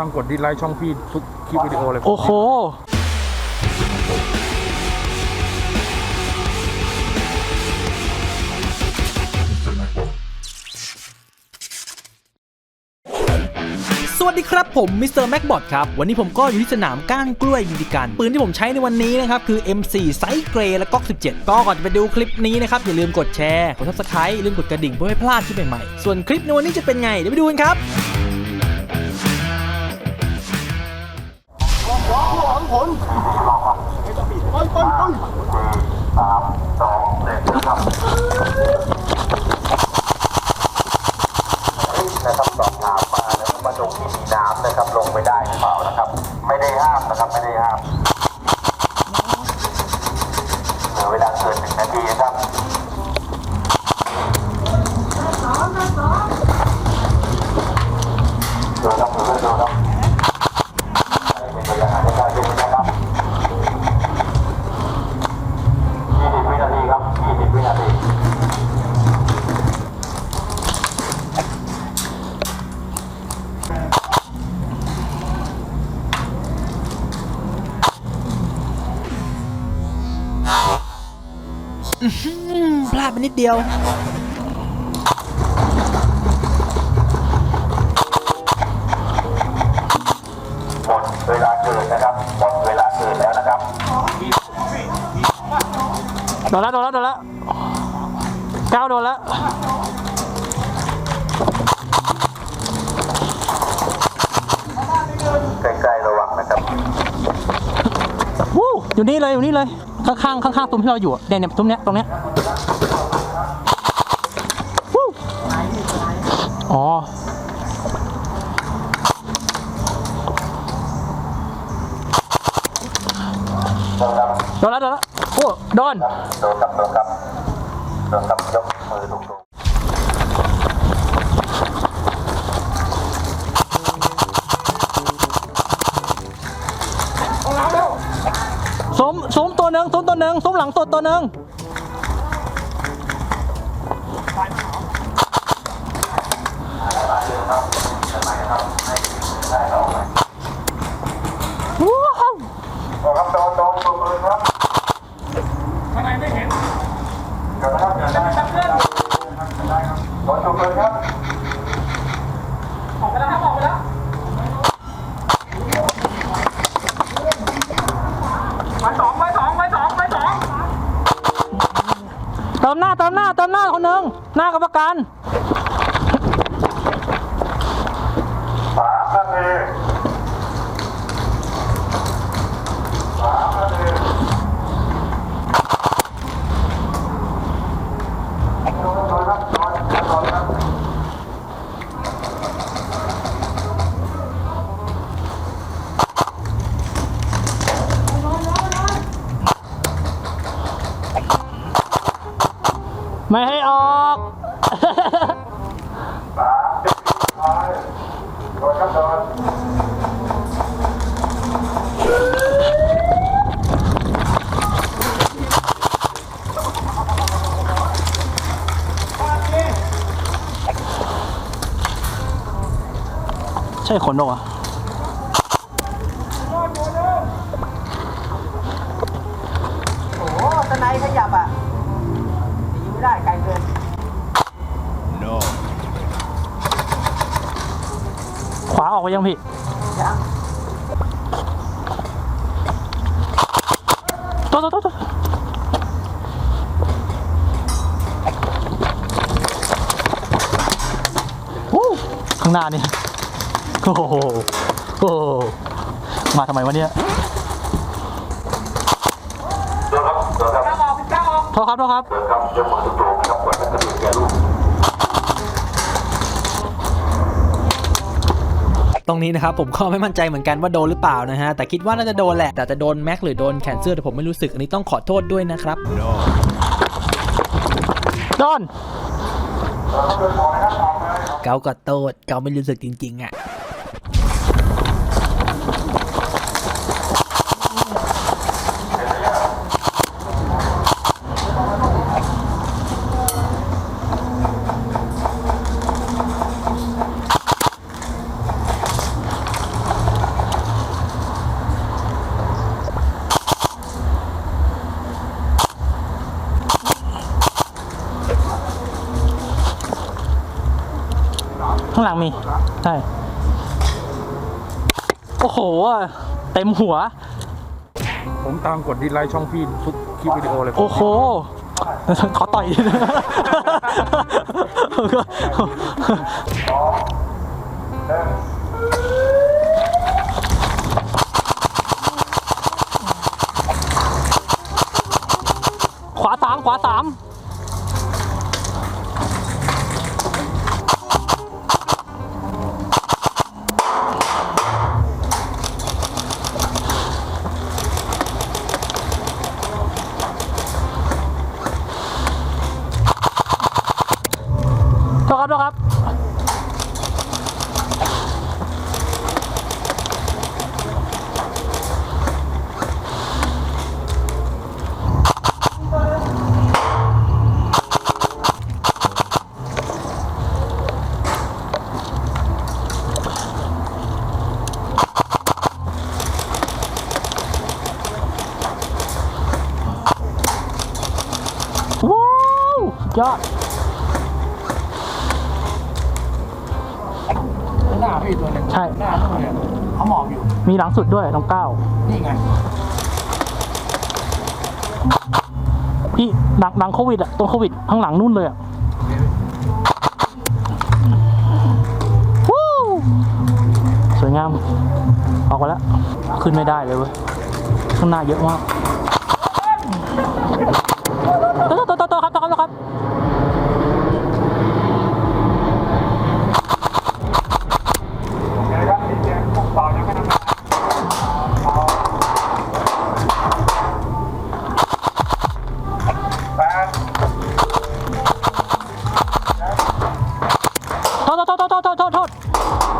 ามกดดีไลค์ช่องพี่ทุกคลิปวิดีโอเลยโอ้โห สวัสดีครับผมมิสเตอร์แม็กบอทครับ วันนี้ผมก็อยู่ที่สนามก้านกล้วยมิดิกัน ปืนที่ผมใช้ในวันนี้นะครับ คือ M4 ไซส์เกรย์และก๊อก17 ก็ก่อนจะไปดูคลิปนี้นะครับ อย่าลืมกดแชร์ กด subscribe อย่าลืมกดกระดิ่งเพื่อไม่พลาดคลิปใหม่ๆ ส่วนคลิปในวันนี้จะเป็นไง เดี๋ยวไปดูกันครับ นะครับ พลาดไปนิดเดียวหมดเวลาเกินนะครับหมดเวลาเกินแล้วนะครับโดนแล้วโดนแล้วโดนแล้วก้าวโดนแล้วใกล้ๆระวังนะครับวู้อยู่นี่เลยอยู่นี่เลยข้างๆข้างๆตุ้มที่เราอยู่อะเนี่ยเนี่ยตุ้มเนี้ยตรงเนี้ย นโดนครับโดนครับโดนครับยกมือถูกสมสมตัวหนึ่งสมตัวหนึ่งสมหลังสดตัวหนึ่งว้าว โดนครับโดนโดนถูกมือครับข้างในไม่เห็นเดี๋ยวนะครับเดี๋ยวนะครับโดนถูกมือครับ เติมหน้าเติมหน้ามหน้าคนหนึ่งหน้ากรรมการสามนาทีโดนโดนครับโดนโดนครับ ไม่ให้ออก ใช่ขนหรอวะ วาออกไปยังพี่ยังโตัวตัวตัววู้ข้างหน้านี่โอ้โหโอ้โหมาทำไมวะเนี่ยโดนครับโดนครับก้าวออกก้าวออกโทษครับโทษครับ ตรงนี้นะครับผมก็ไม่มั่นใจเหมือนกันว่าโดนหรือเปล่านะฮะแต่คิดว่าน่าจะโดนแหละแต่จะโดนแม็กหรือโดนแขนเสื้อแต่ผมไม่รู้สึกอันนี้ต้องขอโทษด้วยนะครับโดนเกาก็โทษเกาไม่รู้สึกจริงๆอะ ข้างหลังมีใช่โอ้โห เต็มหัว ผมตามกดดีไลค์ช่องพี่ทุกคลิปวิดีโอเลยโอ้โหขอต่อยทีนึงขวาสามขวาสามโทษครับโทษครับ ว้าวสุด ยอดหน้าพี่ตัวหนึงใช่ หน้านู่นเนี่ยเขาหมอบอยู่ มีหลังสุดด้วยน้องก้าวนี่ไง พี่หลังหลังโควิดอะตรงโควิดข้างหลังนู่นเลยอะวู้สวยงาม ออกมาแล้ว ขึ้นไม่ได้เลยเว้ย ข้างหน้าเยอะมาก